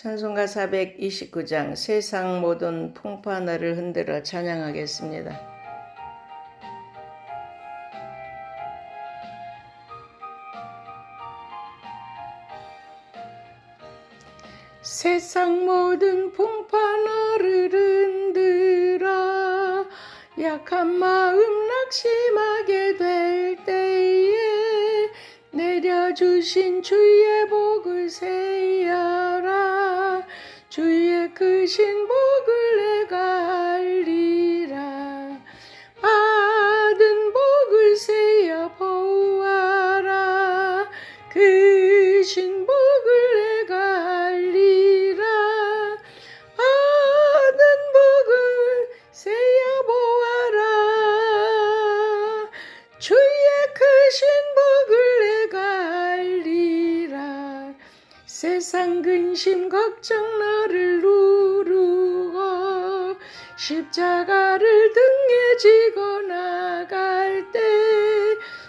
찬송가 429장 세상 모든 풍파 나를 흔들어 찬양하겠습니다. 세상 모든 풍파 나를 흔들어 약한 마음 낙심하게 될 때에 내려주신 주의 복을 세여라 주의 크신 복을 내가 알리라. 받은 복을 세여 보아라. 크신 세상 근심 걱정 너를 누르고 십자가를 등에 지고 나갈 때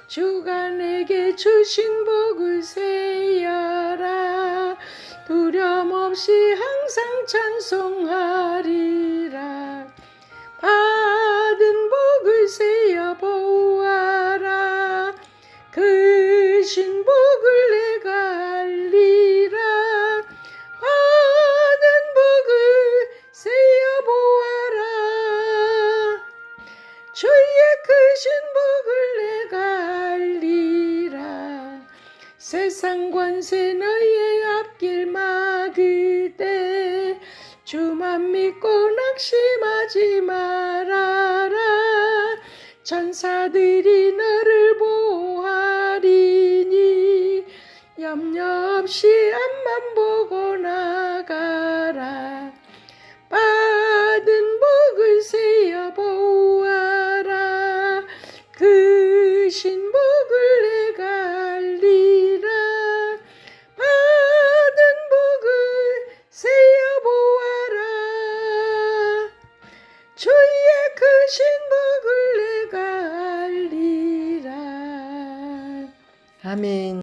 주가 내게 주신 복을 세여라. 두려움 없이 항상 찬송하리라. 받은 복을 세여 보아라. 크신 주의 크신 복을 내가 알리라. 세상 관세 너의 앞길 막으되 주만 믿고 낙심하지 말아라. 천사들이 너를 보호하리니 염려 없이 앞 아멘